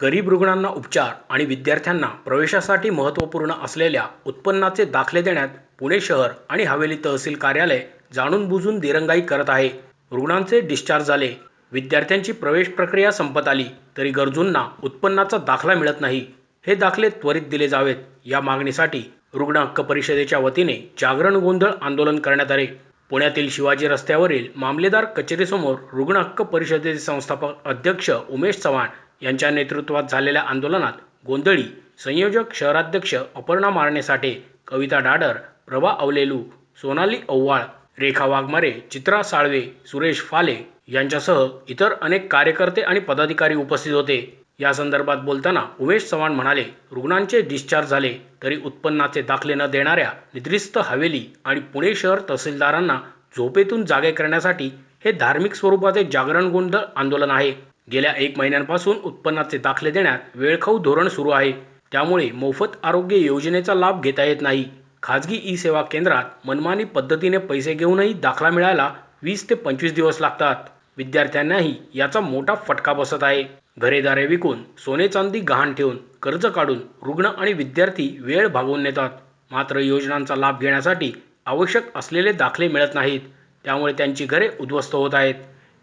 गरीब रुग्णांना उपचार आणि विद्यार्थ्यांना प्रवेशासाठी महत्त्वपूर्ण असलेल्या उत्पन्नाचे दाखले देण्यात पुणे शहर आणि हवेली तहसील कार्यालय जाणून बुजून दिरंगाई करत आहे. रुग्णांचे डिस्चार्ज झाले. विद्यार्थ्यांची प्रवेश प्रक्रिया संपत आली तरी गरजूंना उत्पन्नाचा दाखला मिळत नाही. हे दाखले त्वरित दिले जावेत. या मागणीसाठी रुग्ण हक्क परिषदेच्या वतीने जागरण गोंधळ आंदोलन करण्यात आले. पुण्यातील शिवाजी रस्त्यावरील मामलेदार कचेरीसमोर रुग्ण हक्क परिषदेचे संस्थापक अध्यक्ष उमेश चव्हाण यांच्या नेतृत्वात झालेल्या आंदोलनात गोंधळी संयोजक शहराध्यक्ष अपर्णा मारणे कविता डाडर प्रभा अवलेलू सोनाली औव्हाळ रेखा वाघमारे चित्रा साळवे सुरेश फाले यांच्यासह इतर अनेक कार्यकर्ते आणि पदाधिकारी उपस्थित होते. या संदर्भात बोलताना उमेश चव्हाण म्हणाले रुग्णांचे डिस्चार्ज झाले तरी उत्पन्नाचे दाखले न देणाऱ्या निद्रिस्त हवेली आणि पुणे शहर तहसीलदारांना झोपेतून जागे करण्यासाठी हे धार्मिक स्वरूपाचे जागरण गोंधळ आंदोलन आहे. गेल्या एक महिन्यांपासून उत्पन्नाचे दाखले देण्यात वेळखाऊ धोरण सुरू आहे. त्यामुळे मोफत आरोग्य योजनेचा लाभ घेता येत नाही. खाजगी ई सेवा केंद्रात मनमानी पद्धतीने पैसे घेऊनही दाखला मिळायला वीस ते पंचवीस दिवस लागतात. विद्यार्थ्यांनाही याचा मोठा फटका बसत आहे. घरेदारे विकून सोने चांदी गहाण ठेवून कर्ज काढून रुग्ण आणि विद्यार्थी वेळ भागवून नेतात. मात्र योजनांचा लाभ घेण्यासाठी आवश्यक असलेले दाखले मिळत नाहीत. त्यामुळे त्यांची घरे उद्ध्वस्त होत आहेत.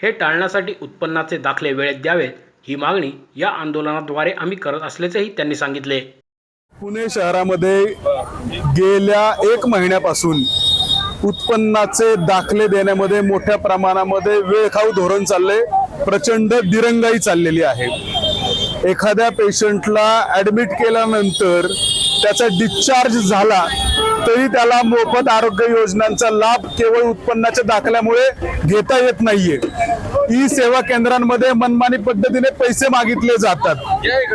हे टाळण्यासाठी उत्पन्नाचे दाखले वेळेत द्यावेत ही मागणी या आंदोलनाद्वारे आम्ही करत असल्याचेही त्यांनी सांगितले. पुणे शहरामध्ये गेल्या एक महिन्यापासून उत्पन्नाचे दाखले देण्यामध्ये मोठ्या प्रमाणामध्ये वेळखाऊ धोरण चालले प्रचंड दिरंगाई चाललेली आहे. एखाद्या पेशंटला ऍडमिट केल्यानंतर त्याचा डिस्चार्ज झाला तरी त्याला मोफत आरोग्य योजनांचा लाभ केवळ उत्पन्नाच्या दाखल्यामुळे घेता येत नाहीये. ई सेवा केंद्रांमध्ये मनमानी पद्धतीने पैसे मागितले जातात.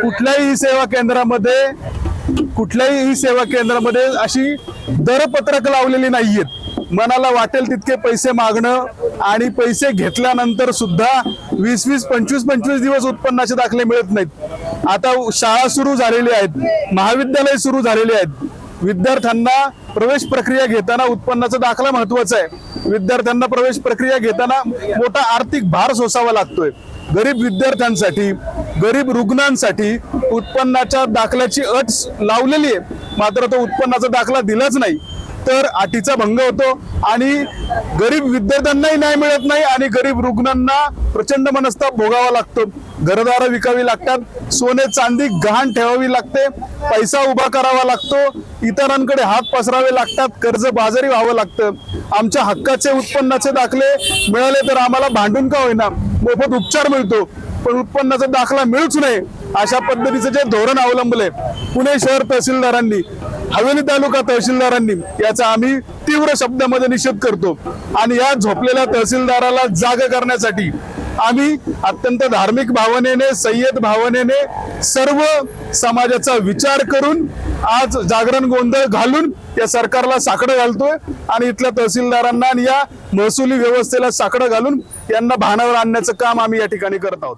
कुठल्याही ई सेवा केंद्रामध्ये कुठल्याही ई सेवा केंद्रामध्ये अशी दरपत्रक लावलेली नाहीयेत. मनाला वाटेल तितके पैसे मागणं आणि पैसे घेतल्यानंतर सुद्धा वीस वीस पंचवीस पंचवीस दिवस उत्पन्नाचे दाखले मिळत नाहीत. आता शाळा सुरू झालेली आहेत महाविद्यालय सुरू झालेली आहेत. विद्यार्थ्यांना प्रवेश प्रक्रिया घेताना उत्पन्नाचा दाखला महत्त्वाचा आहे. विद्यार्थ्यांना प्रवेश प्रक्रिया घेताना मोठा आर्थिक भार सोसावा लागतोय. गरीब विद्यार्थ्यांसाठी गरीब रुग्णांसाठी उत्पन्नाच्या दाखल्याची अट लावलेली आहे. मात्र तो उत्पन्नाचा दाखला दिलाच नाही. तर अटीचा भंग होतो आणि गरीब विद्यार्थ्यांनाही न्याय मिळत नाही आणि गरीब रुग्णांना प्रचंड मनस्ताप भोगावा लागतो. घरदारं विकावी लागतात सोने चांदी गहाण ठेवावी लागते पैसा उभा करावा लागतो इतरांकडे हात पसरावे लागतात कर्ज बाजारी व्हावं लागतं. आमच्या हक्काचे उत्पन्नाचे दाखले मिळाले तर आम्हाला भांडून का होईना? मोफत उपचार मिळतो पण उत्पन्नाचा दाखला मिळूच नये अशा पद्धतीचं जे धोरण अवलंबलंय पुणे शहर तहसीलदारांनी हवेली तालुका तहसीलदारांनी याचा आम्ही तीव्र शब्दामध्ये निषेध करतो. आणि या झोपलेल्या तहसीलदाराला जाग करण्यासाठी आम्ही अत्यंत धार्मिक भावनेने सय्यद भावनेने सर्व समाजाचा विचार करून आज जागरण गोंधळ घालून या सरकारला साकडं घालतोय आणि इथल्या तहसीलदारांना आणि या महसुली व्यवस्थेला साकडं घालून यांना भानावर आणण्याचं काम आम्ही या ठिकाणी करत आहोत.